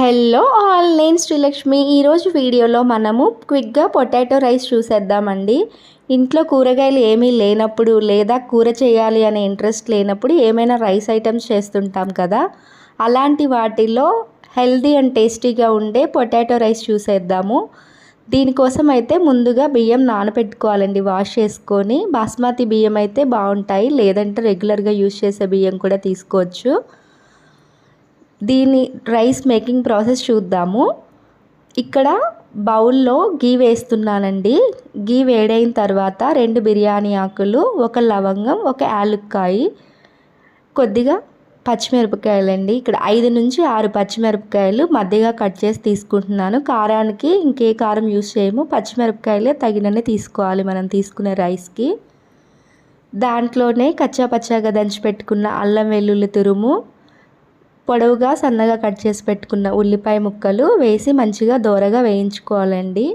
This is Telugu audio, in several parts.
హలో ఆల్ నేను శ్రీలక్ష్మి. ఈరోజు వీడియోలో మనము క్విక్గా పొటాటో రైస్ చూసేద్దామండి. ఇంట్లో కూరగాయలు ఏమీ లేనప్పుడు లేదా కూర చేయాలి అనే ఇంట్రెస్ట్ లేనప్పుడు ఏమైనా రైస్ ఐటమ్స్ చేస్తుంటాం కదా అలాంటి వాటిలో హెల్దీ అండ్ టేస్టీగా ఉండే పొటాటో రైస్ చూసేద్దాము. దీనికోసం అయితే ముందుగా బియ్యం నానబెట్టుకోవాలండి వాష్ చేసుకొని బాస్మతి బియ్యం అయితే బాగుంటాయి. లేదంటే రెగ్యులర్గా యూజ్ చేసే బియ్యం కూడా తీసుకోవచ్చు. దీని రైస్ మేకింగ్ ప్రాసెస్ చూద్దాము. ఇక్కడ బౌల్లో గీ వేస్తున్నానండి. గీ వేడైన తర్వాత రెండు బిర్యానీ ఆకులు ఒక లవంగం ఒక యాలుక్కాయి కొద్దిగా పచ్చిమిరపకాయలండి. ఇక్కడ ఐదు నుంచి ఆరు పచ్చిమిరపకాయలు మధ్యగా కట్ చేసి తీసుకుంటున్నాను. కారానికి ఇంకే కారం యూజ్ చేయము. పచ్చిమిరపకాయలే తగినన్ని తీసుకోవాలి మనం తీసుకునే రైస్కి. దాంట్లోనే కచ్చా పచ్చాగా దంచి పెట్టుకున్న అల్లం వెల్లుల్లి తురుము పొడవుగా సన్నగా కట్ చేసి పెట్టుకున్న ఉల్లిపాయ ముక్కలు వేసి మంచిగా దోరగా వేయించుకోవాలండి.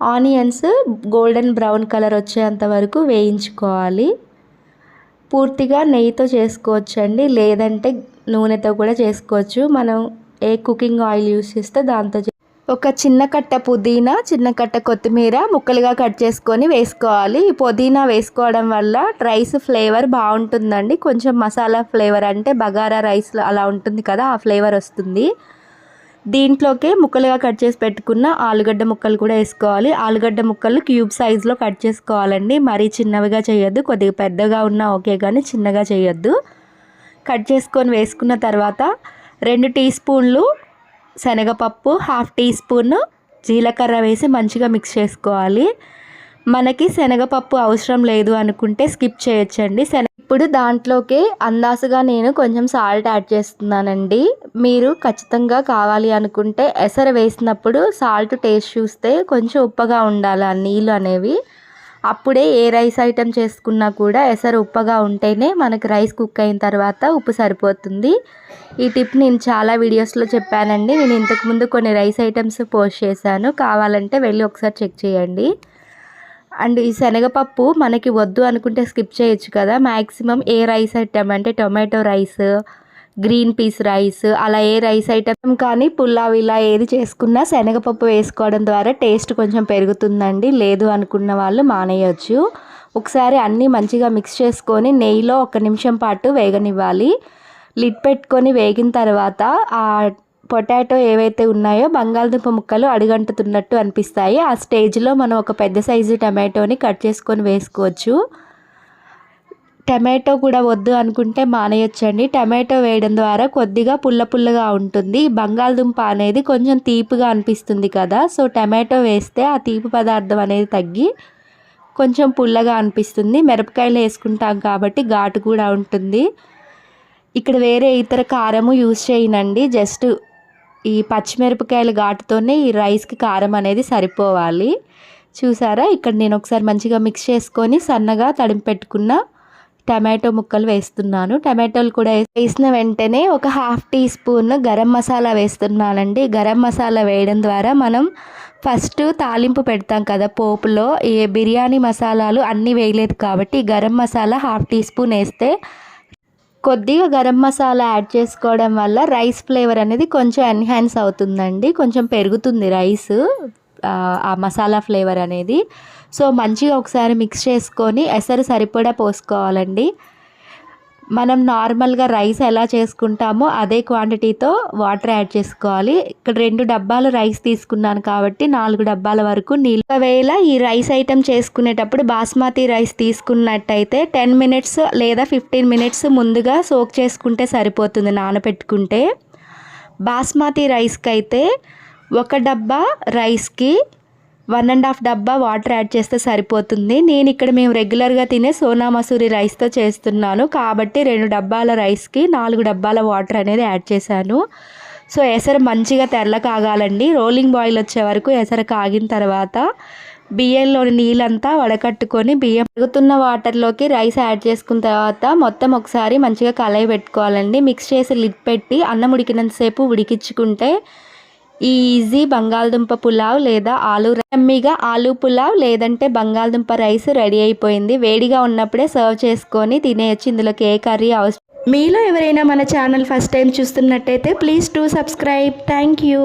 ఆనియన్స్ గోల్డెన్ బ్రౌన్ కలర్ వచ్చేంత వరకు వేయించుకోవాలి. పూర్తిగా నెయ్యితో చేసుకోవచ్చండి లేదంటే నూనెతో కూడా చేసుకోవచ్చు. మనం ఏ కుకింగ్ ఆయిల్ యూస్ చేస్తే దాంతో ఒక చిన్న కట్ట పుదీనా చిన్న కట్ట కొత్తిమీర ముక్కలుగా కట్ చేసుకొని వేసుకోవాలి. ఈ పుదీనా వేసుకోవడం వల్ల రైస్ ఫ్లేవర్ బాగుంటుందండి. కొంచెం మసాలా ఫ్లేవర్ అంటే బగారా రైస్ అలా ఉంటుంది కదా ఆ ఫ్లేవర్ వస్తుంది. దీంట్లోకి ముక్కలుగా కట్ చేసి పెట్టుకున్న ఆలుగడ్డ ముక్కలు కూడా వేసుకోవాలి. ఆలుగడ్డ ముక్కలు క్యూబ్ సైజులో కట్ చేసుకోవాలండి. మరీ చిన్నవిగా చేయొద్దు. కొద్దిగా పెద్దగా ఉన్నా ఓకే కానీ చిన్నగా చేయొద్దు. కట్ చేసుకొని వేసుకున్న తర్వాత రెండు టీ స్పూన్లు శనగపప్పు హాఫ్ టీ స్పూన్ జీలకర్ర వేసి మంచిగా మిక్స్ చేసుకోవాలి. మనకి శనగపప్పు అవసరం లేదు అనుకుంటే స్కిప్ చేయొచ్చండి. శనగ ఇప్పుడు దాంట్లోకి అందాసుగా నేను కొంచెం సాల్ట్ యాడ్ చేస్తున్నానండి. మీరు ఖచ్చితంగా కావాలి అనుకుంటే ఎసర వేసినప్పుడు సాల్ట్ టేస్ట్ చూస్తే కొంచెం ఉప్పగా ఉండాలి ఆ నీళ్ళు అనేవి. అప్పుడే ఏ రైస్ ఐటెం చేసుకున్నా కూడా ఎసరు ఉప్పగా ఉంటేనే మనకు రైస్ కుక్ అయిన తర్వాత ఉప్పు సరిపోతుంది. ఈ టిప్ నేను చాలా వీడియోస్లో చెప్పానండి. నేను ఇంతకుముందు కొన్ని రైస్ ఐటమ్స్ పోస్ట్ చేశాను. కావాలంటే వెళ్ళి ఒకసారి చెక్ చేయండి. అండ్ ఈ శనగపప్పు మనకి వద్దు అనుకుంటే స్కిప్ చేయొచ్చు కదా. మ్యాక్సిమం ఏ రైస్ ఐటమ్ అంటే tomato rice green peas rice అలా ఏ రైస్ ఐటమ్ కానీ పులావ్ ఇలా ఏది చేసుకున్నా శనగపప్పు వేసుకోవడం ద్వారా టేస్ట్ కొంచెం పెరుగుతుందండి. లేదు అనుకున్న వాళ్ళు మానేయచ్చు. ఒకసారి అన్నీ మంచిగా మిక్స్ చేసుకొని నెయ్యిలో ఒక నిమిషం పాటు వేగనివ్వాలి. లిడ్ పెట్టుకొని వేగిన తర్వాత ఆ పొటాటో ఏవైతే ఉన్నాయో బంగాళదుంప ముక్కలు అడుగంటుతున్నట్టు అనిపిస్తాయి. ఆ స్టేజ్లో మనం ఒక పెద్ద సైజు టమాటోని కట్ చేసుకొని వేసుకోవచ్చు. టమాటో కూడా వద్దు అనుకుంటే మానేయొచ్చండి. టమాటో వేయడం ద్వారా కొద్దిగా పుల్ల పుల్లగా ఉంటుంది. బంగాళదుంప అనేది కొంచెం తీపిగా అనిపిస్తుంది కదా. సో టమాటో వేస్తే ఆ తీపి పదార్థం అనేది తగ్గి కొంచెం పుల్లగా అనిపిస్తుంది. మిరపకాయలు వేసుకుంటాం కాబట్టి ఘాటు కూడా ఉంటుంది. ఇక్కడ వేరే ఇతర కారము యూజ్ చేయనండి. జస్ట్ ఈ పచ్చిమిరపకాయల ఘాటుతోనే ఈ రైస్కి కారం అనేది సరిపోవాలి. చూసారా? ఇక్కడ నేను ఒకసారి మంచిగా మిక్స్ చేసుకొని సన్నగా తడిమి పెట్టుకున్న టమాటో ముక్కలు వేస్తున్నాను. టమాటోలు కూడా వేసిన వెంటనే ఒక half teaspoon garam masala వేస్తున్నానండి. గరం మసాలా వేయడం ద్వారా మనం ఫస్ట్ తాలింపు పెడతాం కదా పోపులో. ఏ బిర్యానీ మసాలాలు అన్నీ వేయలేదు కాబట్టి garam masala half teaspoon వేస్తే కొద్దిగా గరం మసాలా యాడ్ చేసుకోవడం వల్ల రైస్ ఫ్లేవర్ అనేది కొంచెం ఎన్హాన్స్ అవుతుందండి. కొంచెం పెరుగుతుంది రైస్. ఆ మసాలా ఫ్లేవర్ అనేది. సో మంచిగా ఒకసారి మిక్స్ చేసుకొని ఎసరు సరిపడా పోసుకోవాలండి. మనం నార్మల్గా రైస్ ఎలా చేసుకుంటామో అదే క్వాంటిటీతో వాటర్ యాడ్ చేసుకోవాలి. ఇక్కడ రెండు డబ్బాలు రైస్ తీసుకున్నాను కాబట్టి నాలుగు డబ్బాల వరకు నీళ్ళు. ఒకవేళ ఈ రైస్ ఐటెం చేసుకునేటప్పుడు బాస్మతి రైస్ తీసుకున్నట్టయితే టెన్ మినిట్స్ లేదా ఫిఫ్టీన్ మినిట్స్ ముందుగా సోక్ చేసుకుంటే సరిపోతుంది నానబెట్టుకుంటే బాస్మతి రైస్కి అయితే ఒక డబ్బా రైస్కి వన్ అండ్ హాఫ్ డబ్బా వాటర్ యాడ్ చేస్తే సరిపోతుంది. నేను ఇక్కడ మేము రెగ్యులర్గా తినే సోనా మసూరి రైస్తో చేస్తున్నాను. కాబట్టి రెండు డబ్బాల రైస్కి నాలుగు డబ్బాల వాటర్ అనేది యాడ్ చేశాను. సో ఎసరు మంచిగా తెల్ల కాగాలండి. రోలింగ్ బాయిల్ వచ్చే వరకు ఎసరు కాగిన తర్వాత బియ్యంలోని నీళ్ళంతా వడకట్టుకొని బియ్యం పెరుగుతున్న వాటర్లోకి రైస్ యాడ్ చేసుకున్న తర్వాత మొత్తం ఒకసారి మంచిగా కలయి పెట్టుకోవాలండి. మిక్స్ చేసి లిడ్ పెట్టి అన్నం ఉడికినంతసేపు ఉడికించుకుంటే ఈ ఈజీ బంగాళదుంప పులావ్ లేదా ఆలు రమ్మీగా ఆలు పులావ్ లేదంటే బంగాళదుంప రైస్ రెడీ అయిపోయింది. వేడిగా ఉన్నప్పుడే సర్వ్ చేసుకొని తినేయచ్చు. ఇందులోకి ఏ కర్రీ అవసరం మీలో ఎవరైనా మన ఛానల్ ఫస్ట్ టైం చూస్తున్నట్టయితే please to subscribe. Thank you.